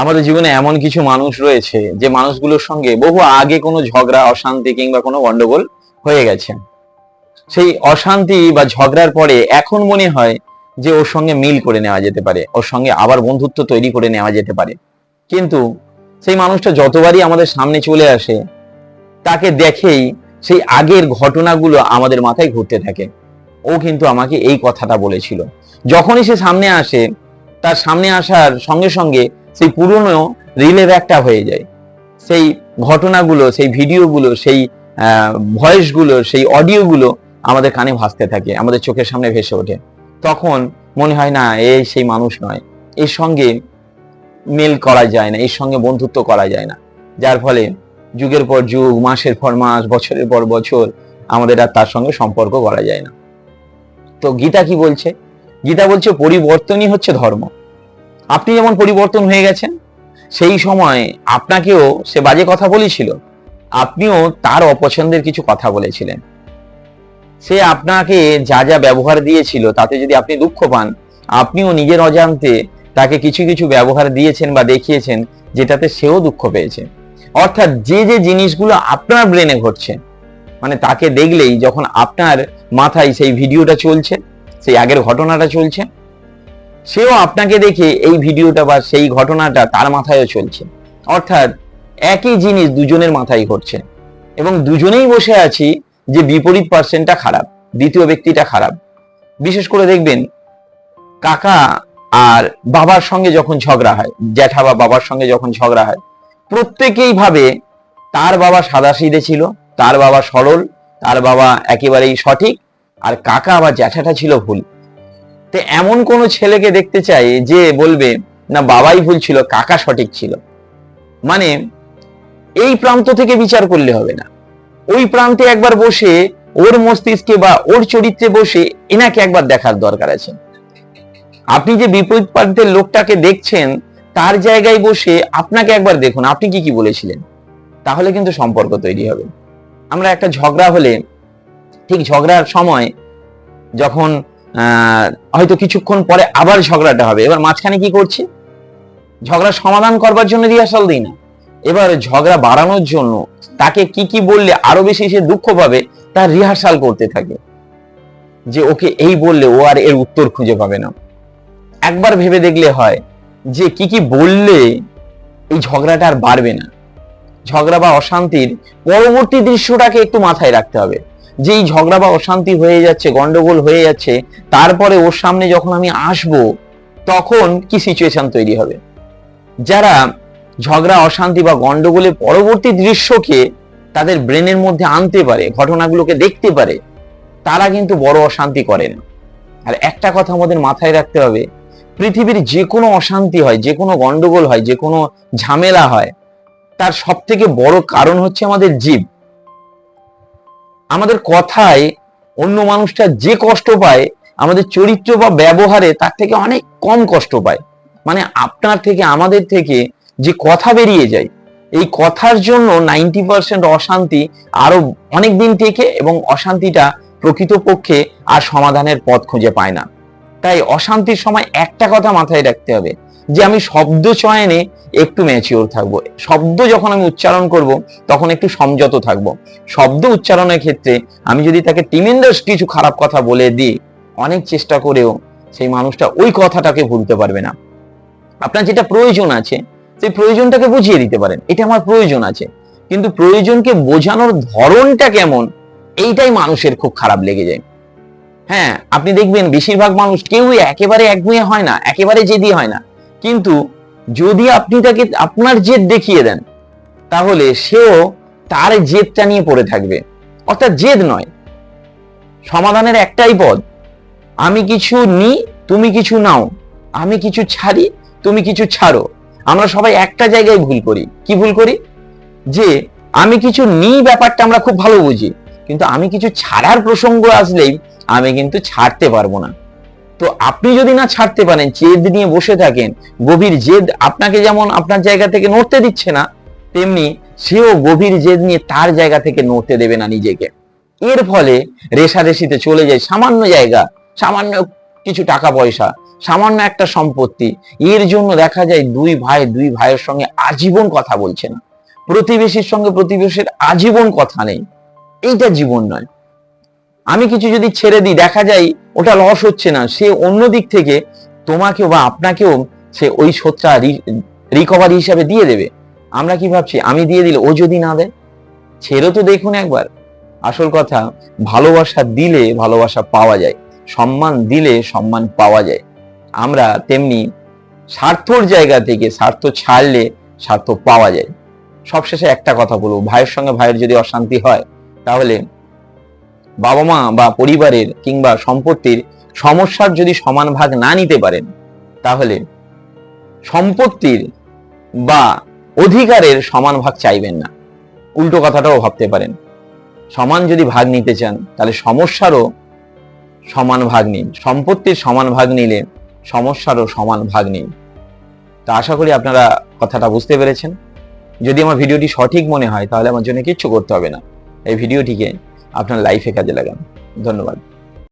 আমাদের জীবনে এমন কিছু মানুষ রয়েছে যে মানুষগুলোর সঙ্গে বহু আগে কোনো ঝগড়া, অশান্তি কিংবা কোনো গন্ডগোল হয়ে গেছে। সেই অশান্তি বা ঝগড়ার পরে এখন মনে হয় যে ওর সঙ্গে মিল করে নেওয়া যেতে পারে, ওর সঙ্গে আবার বন্ধুত্ব তৈরি করে নেওয়া যেতে পারে। কিন্তু সেই মানুষটা যতবারই আমাদের সামনে চলে আসে, তাকে দেখেই সেই আগের ঘটনাগুলো আমাদের মাথায় ঘুরতে থাকে। ও কিন্তু আমাকে এই কথাটা বলেছিল। যখনই সে সামনে আসে, তার সামনে আসার সঙ্গে সঙ্গে সেই পুরনো রিলে ব্যাকটা হয়ে যায়। সেই ঘটনাগুলো, সেই ভিডিওগুলো, সেই ভয়েসগুলো, সেই অডিওগুলো আমাদের কানে ভাসতে থাকে, আমাদের চোখের সামনে ভেসে ওঠে। তখন মনে হয়, না এই সেই মানুষ নয়। এর সঙ্গে মেল করা যায় না, এর সঙ্গে বন্ধুত্ব করা যায় না। যার ফলে যুগের পর যুগ, মাসের পর মাস, বছরের পর বছর আমাদের আর তার সঙ্গে সম্পর্ক করা যায় না। তো গীতা কি বলছে? গীতা বলছে, পরিবর্তনই হচ্ছে ধর্ম। আপনি যেমন পরিবর্তন হয়ে গেছেন, সেই সময় আপনাকেও সে বাজে কথা বলেছিল। আপনিও তার অপছন্দের কিছু কথা বলেছিলেন। সে আপনাকে যা যা ব্যবহার দিয়েছিল, তাতে যদি আপনি দুঃখ পান, আপনিও নিজের অজান্তে তাকে কিছু কিছু ব্যবহার দিয়েছেন বা দেখিয়েছেন, যেটাতে সেও দুঃখ পেয়েছে। অর্থাৎ যে যে জিনিসগুলো আপনার ব্রেনে ঘটছে মানে তাকে দেখলেই যখন আপনার মাথায় সেই ভিডিওটা চলছে, সেই আগের ঘটনাটা চলছে সেও আপনাকে দেখে এই ভিডিওটা বা সেই ঘটনাটা তার মাথায়ও চলছে। অর্থাৎ একই জিনিস দুজনের মাথায় ঘটছে। এবং দুজনেই বসে আছি যে বিপরীত পার্সেন্টটা খারাপ, দ্বিতীয় ব্যক্তিটা খারাপ। বিশেষ করে দেখবেন, কাকা আর বাবার সঙ্গে যখন ঝগড়া হয়, জ্যাঠা বা বাবার সঙ্গে যখন ঝগড়া হয়, প্রত্যেকেই ভাবে তার বাবা সাদাসিধে ছিল, তার বাবা সরল, তার বাবা একেবারেই সঠিক, আর কাকা বা জ্যাঠাটা ছিল ভুল। তো এমন কোন ছেলেকে দেখতে চাই যে বলবে, না, বাবাই ভুল ছিল, কাকা সঠিক ছিল। মানে এই প্রান্ত থেকে বিচার করলে হবে না। ওই প্রান্তে একবার বসে ওর মস্তিষ্কে বা ওর চরিত্রে বসে এনাকে একবার দেখার দরকার আছে। আপনি যে বিপরীত প্রান্তের লোকটাকে দেখছেন, তার জায়গায় বসে আপনাকে একবার দেখুন। আপনি কি কি বলেছিলেন? তাহলে কিন্তু সম্পর্ক তৈরি হবে। আমরা একটা ঝগড়া হলে, ঠিক ঝগড়ার সময় যখন হয়তো কিছুক্ষণ পরে আবার ঝগড়াটা হবে। এবার মাঝখানে কি করছি? ঝগড়া সমাধান করবার জন্য রিহার্সাল দিই না। এবার ঝগড়া বাড়ানোর জন্য তাকে কি কি বললে আরও বেশি সে দুঃখ পাবে তার রিহার্সাল করতে থাকে। যে ওকে এই বললে ও আর এর উত্তর খুঁজে পাবে না। একবার ভেবে দেখলে হয় যে কি কি বললে এই ঝগড়াটা আর বাড়বে না। ঝগড়া বা অশান্তির পরবর্তী দৃশ্যটাকে একটু মাথায় রাখতে হবে। যে এই ঝগড়া বা অশান্তি হয়ে যাচ্ছে, গন্ডগোল হয়ে যাচ্ছে, তারপরে ওর সামনে যখন আমি আসব, তখন কি সিচুয়েশন তৈরি হবে? যারা ঝগড়া, অশান্তি বা গন্ডগোলের পরবর্তী দৃশ্যকে তাদের ব্রেনের মধ্যে আনতে পারে, ঘটনাগুলোকে দেখতে পারে, তারা কিন্তু বড় অশান্তি করে না। আর একটা কথা আমাদের মাথায় রাখতে হবে, পৃথিবীর যে কোনো অশান্তি হয় যে কোনো গন্ডগোল হয় যে কোনো ঝামেলা হয়, তার সব থেকে বড় কারণ হচ্ছে আমাদের জীব। আমাদের কথায় অন্য মানুষটা যে কষ্ট পায়, আমাদের চরিত্র বা ব্যবহারে তার থেকে অনেক কম কষ্ট পায়। মানে আপনার থেকে, আমাদের থেকে যে কথা বেরিয়ে যায়, এই কথার জন্য নাইনটি পার্সেন্ট অশান্তি আরও অনেক দিন থেকে এবং অশান্তিটা প্রকৃতপক্ষে আর সমাধানের পথ খুঁজে পায় না। তাই অশান্তির সময় একটা কথা মাথায় রাখতে হবে যে আমি শব্দ চয়নে একটু ম্যাচিওর থাকব। শব্দ যখন আমি উচ্চারণ করব, তখন একটু সংযত থাকব। শব্দ উচ্চারণের ক্ষেত্রে আমি যদি তাকে টিমেন্ডাস কিছু খারাপ কথা বলে দিই, অনেক চেষ্টা করেও সেই মানুষটা ওই কথাটাকে ভুলতে পারবে না। আপনার যেটা প্রয়োজন আছে, সেই প্রয়োজনটাকে বুঝিয়ে দিতে পারেন। এটা আমার প্রয়োজন আছে। কিন্তু প্রয়োজনকে বোঝানোর ধরনটা কেমন, এইটাই মানুষের খুব খারাপ লেগে যায়। হ্যাঁ আপনি দেখবেন বেশিরভাগ মানুষ কেউই একেবারে একগুঁয়ে হয় না, একেবারে জেদি হয় না। কিন্তু যদি আপনি তাকে আপনার জেদ দেখিয়ে দেন, তাহলে সেও তার জেদটা নিয়ে পড়ে থাকবে। অর্থাৎ জেদ নয়। সমাধানের একটাই পদ আমি কিছু নিই তুমি কিছু নাও, আমি কিছু ছাড়ি, তুমি কিছু ছাড়ো। আমরা সবাই একটা জায়গায় ভুল করি। কি ভুল করি? যে আমি কিছু নিই ব্যাপারটা আমরা খুব ভালো বুঝি, কিন্তু আমি কিছু ছাড়ার প্রসঙ্গ আসলেই আমি কিন্তু ছাড়তে পারব না। তো আপনি যদি না ছাড়তে পারেন, জেদ নিয়ে বসে থাকেন, গভীর জেদ আপনাকে যেমন আপনার জায়গা থেকে নড়তে দিচ্ছে না, তেমনি সেও গভীর জেদ নিয়ে তার জায়গা থেকে নড়তে দেবে না নিজেকে। এর ফলে রেশারেশিতে চলে যায় সামান্য জায়গা, সামান্য কিছু টাকা পয়সা, সামান্য একটা সম্পত্তি। এর জন্য দেখা যায় দুই ভাই, দুই ভাইয়ের সঙ্গে আজীবন কথা বলছে না। প্রতিবেশীর সঙ্গে প্রতিবেশীর আজীবন কথা নেই। এইটা জীবন নয়। আমি কিছু যদি ছেড়ে দিই, দেখা যায় ওটা লস হচ্ছে না। সে অন্য দিক থেকে তোমাকেও বা আপনাকেও সে ওই শোধটা রিকভারি হিসাবে দিয়ে দেবে। আমরা কি ভাবছি? আমি দিয়ে দিলে ও যদি না দেয়? ছেড়ে তো দেখুন একবার। আসল কথা, ভালোবাসা দিলে ভালোবাসা পাওয়া যায়। সম্মান দিলে সম্মান পাওয়া যায়। আমরা তেমনি স্বার্থর জায়গা থেকে স্বার্থ ছাড়লে স্বার্থ পাওয়া যায়। সবশেষে একটা কথা বলব। ভাইয়ের সঙ্গে ভাইয়ের যদি অশান্তি হয়, তাহলে বাবা মা বা পরিবারের কিংবা সম্পত্তির সমস্যার যদি সমান ভাগ না নিতে পারেন, তাহলে সম্পত্তির বা অধিকারের সমান ভাগ চাইবেন না। উল্টো কথাটাও ভাবতে পারেন। সমান যদি ভাগ নিতে চান, তাহলে সমস্যারও সমান ভাগ নিন। সম্পত্তির সমান ভাগ নিলে সমস্যারও সমান ভাগ নিন। তা আশা করি আপনারা কথাটা বুঝতে পেরেছেন। যদি আমার ভিডিওটি সঠিক মনে হয়, তাহলে আমার জন্য কিচ্ছু করতে হবে না। এই ভিডিওটিকে আপনার লাইফে কাজে লাগান। ধন্যবাদ।